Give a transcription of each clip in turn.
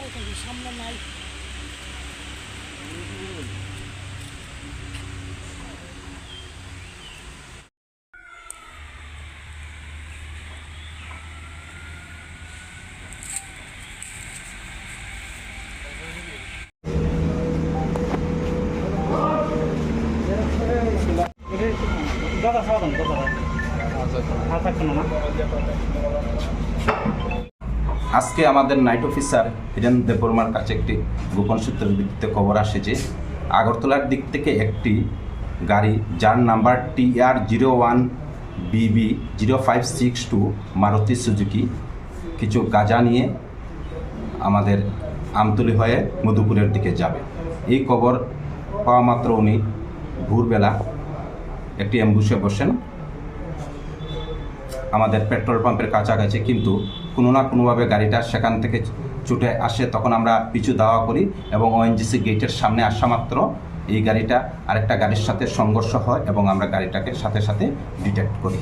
বাইরে থেকে সামনে নাই দাদা খাওয়া দাম দাদা আর থাকতো না আজকে আমাদের নাইট অফিসার হিরেন দেববর্মার কাছে একটি গোপন সূত্রের ভিত্তিতে খবর আসে যে আগরতলার দিক থেকে একটি গাড়ি যার নাম্বার টি R zero one BB zero five six two Maruti Suzuki কিছু গাঁজা নিয়ে আমাদের আমতলি হয়ে মধুপুরের দিকে যাবে। এই খবর পাওয়া মাত্র উনি ভোরবেলা একটি অ্যাম্বুসে বসেন। আমাদের পেট্রোল পাম্পের কাছাকাছি কিন্তু কোনো না কোনোভাবে গাড়িটা সেখান থেকে ছুটে আসে তখন আমরা পিছু দাওয়া করি এবং ওএনজিসি গেটের সামনে আসা মাত্র এই গাড়িটা আরেকটা গাড়ির সাথে সংঘর্ষ হয় এবং আমরা গাড়িটাকে সাথে সাথে ডিটেক্ট করি।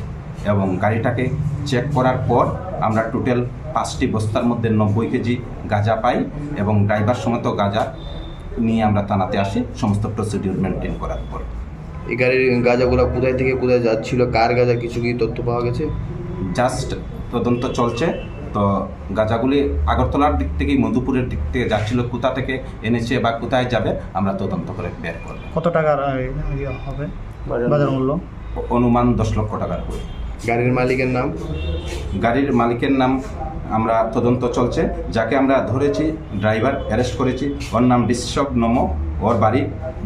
এবং গাড়িটাকে চেক করার পর আমরা টোটাল পাঁচটি বস্তার মধ্যে নব্বই কেজি গাঁজা পাই এবং ড্রাইভার সমেত গাঁজা নিয়ে আমরা থানাতে আসি সমস্ত প্রসিডিউর মেনটেন করার পর। এই গাড়ির গাঁজাগুলো কোথায় থেকে কোথায় যাচ্ছিল কার গাঁজা কিছু কি তথ্য পাওয়া গেছে? জাস্ট তদন্ত চলছে। তো গাঁজাগুলি আগরতলার দিক থেকেই মধুপুরের দিক থেকে যাচ্ছিল কোথা থেকে এনেছে বা কোথায় যাবে আমরা তদন্ত করে বের করব। কত টাকার ইয়ে হবে? বাজার মূল্য? অনুমান দশ লক্ষ টাকার করে গাড়ির মালিকের নাম? গাড়ির মালিকের নাম আমরা তদন্ত চলছে যাকে আমরা ধরেছি ড্রাইভার অ্যারেস্ট করেছি। ওর নাম বিশ্বক নম ওর বাড়ি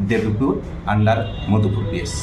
দেবপুর আন্ডার মধুপুর পিএস।